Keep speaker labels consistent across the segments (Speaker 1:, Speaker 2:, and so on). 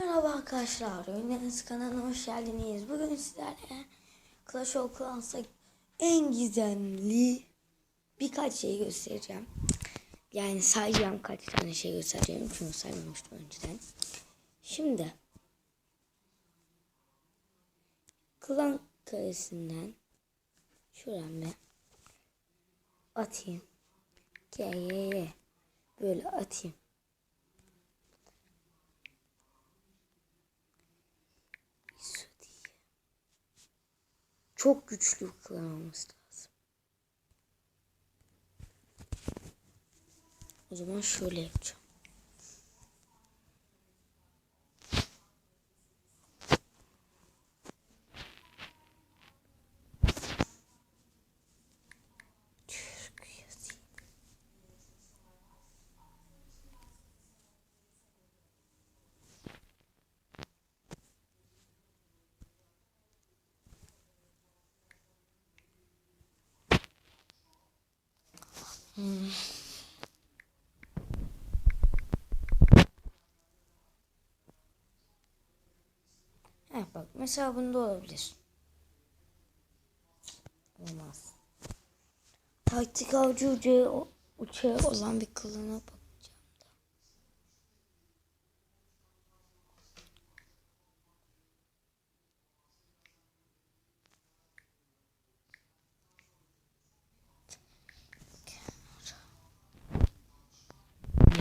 Speaker 1: Merhaba arkadaşlar, Oyunlarınız kanalına hoş geldiniz. Bugün sizlerle Clash of Clans'ta en gizemli birkaç şey göstereceğim. Yani sayacağım kaç tane şey göstereceğim çünkü saymamıştım önceden. Şimdi Klan karesinden şuradan bir atayım. G böyle atayım. Çok güçlü olması lazım. O zaman şöyle yapacağım. Türk yazayım. Heh, bak mesela bunda olabilir. Olmaz. Taktik avcı uçağı, olan bir kılına bakacağım da.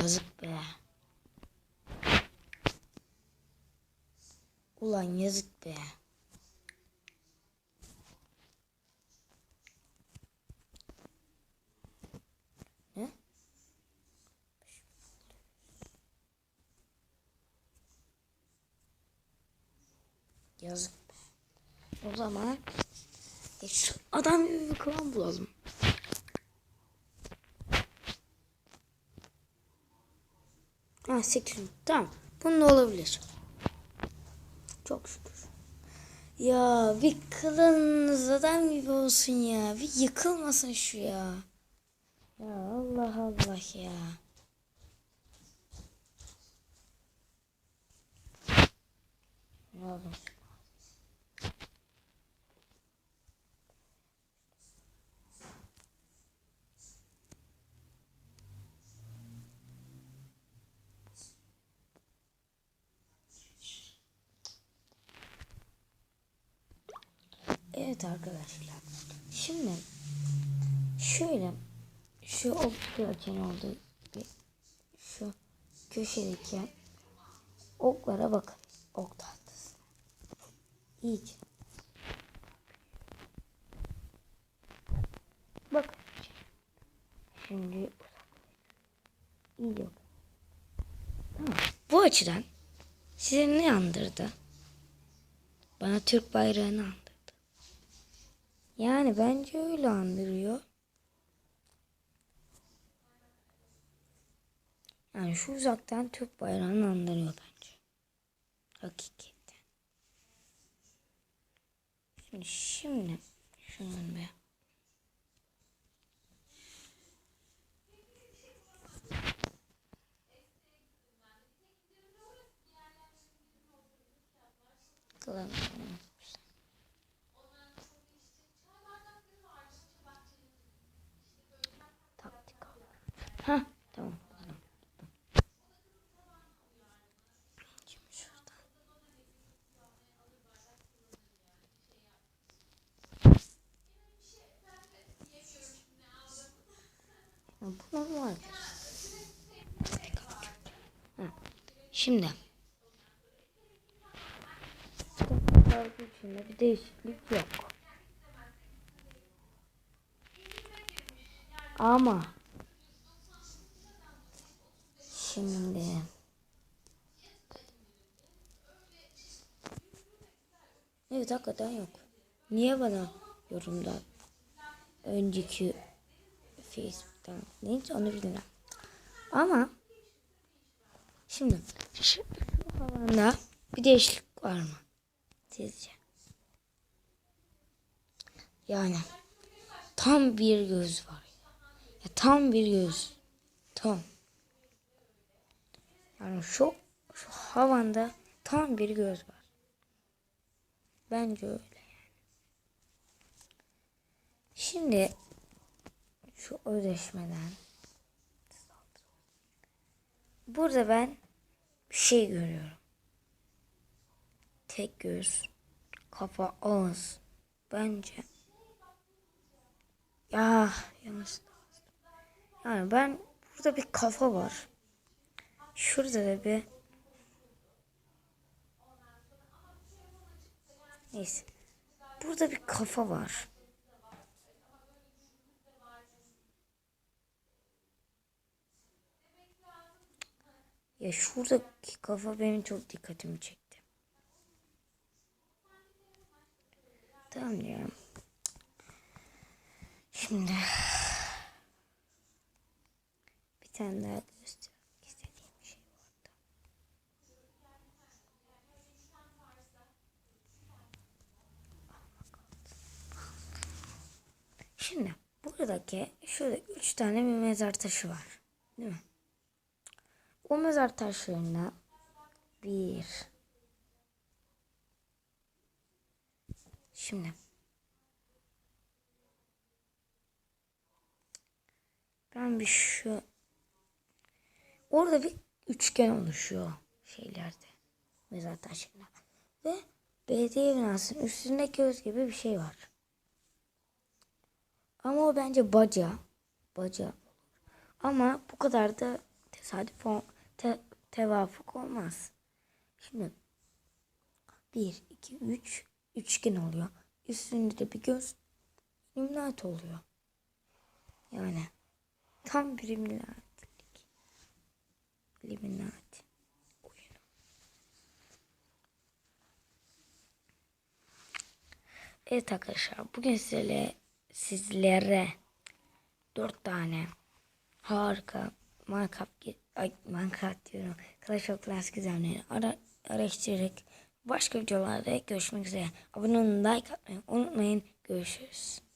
Speaker 1: Yazık be. Ulan yazık be. Ne? Yazık be. O zaman e şu adam klan bulalım. Ha 8 Tamam. Bunun olabilir. Çok şükür. Ya bir kılınız adam gibi olsun ya. Bir yıkılmasın şu ya. Ya Allah Allah ya. Ne Evet arkadaşlar. Şimdi şöyle şu ok açın olduğu bir şu köşedeki oklara bakın. Ok tahtası. İyice. Bakın. Şimdi iyi yok. Bu açıdan size ne andırdı? Bana Türk bayrağını andırdı. Yani bence öyle andırıyor. Yani şu uzaktan Türk bayrağını andırıyor bence. Hakikaten. Şimdi, şimdi şunun bir Kılavuz. Taktik al. Ha tamam. tamam. Şimdi şuradan. Ya bu normal. Ha. Şimdi. İçinde bir değişiklik yok. Ama şimdi Evet hakikaten yok. Niye bana yorumda önceki Facebook'tan neyse onu bilmem. Ama şimdi şu, havanda bir değişiklik var mı? Sizce? Yani tam bir göz var. Ya tam bir göz. Tam. Yani şu şu havanda tam bir göz var. Bence öyle yani. Şimdi şu özleşmeden burada ben bir şey görüyorum. Tek göz, kafa, ağız. Bence ya yanlış. Yani ben burada bir kafa var. Şurada da bir Neyse. Burada bir kafa var. Ya şuradaki kafa benim çok dikkatimi çekti. Tamam diyorum. Şimdi bir tane daha göstermek istediğim bir şey vardı. Şimdi buradaki şöyle üç tane bir mezar taşı var. Değil mi? O mezar taşlarına bir Şimdi ben bir şu orada bir üçgen oluşuyor şeylerde mezar taşlarında ve belediye binasının üstünde göz gibi bir şey var. Ama o bence baca. Baca. Ama bu kadar da tesadüf te, tevafuk olmaz. Şimdi 1, 2, 3 üçgen oluyor. Üstünde de bir göz imlat oluyor. Yani tam bir imlatlik. Illuminati oyunu. Evet arkadaşlar bugün sizlere sizlere dört tane harika Minecraft ay Minecraft diyorum. Clash of Clans gizemlerini ara, araştırarak başka videolarda görüşmek üzere. Abone olun, like atmayı unutmayın. Görüşürüz.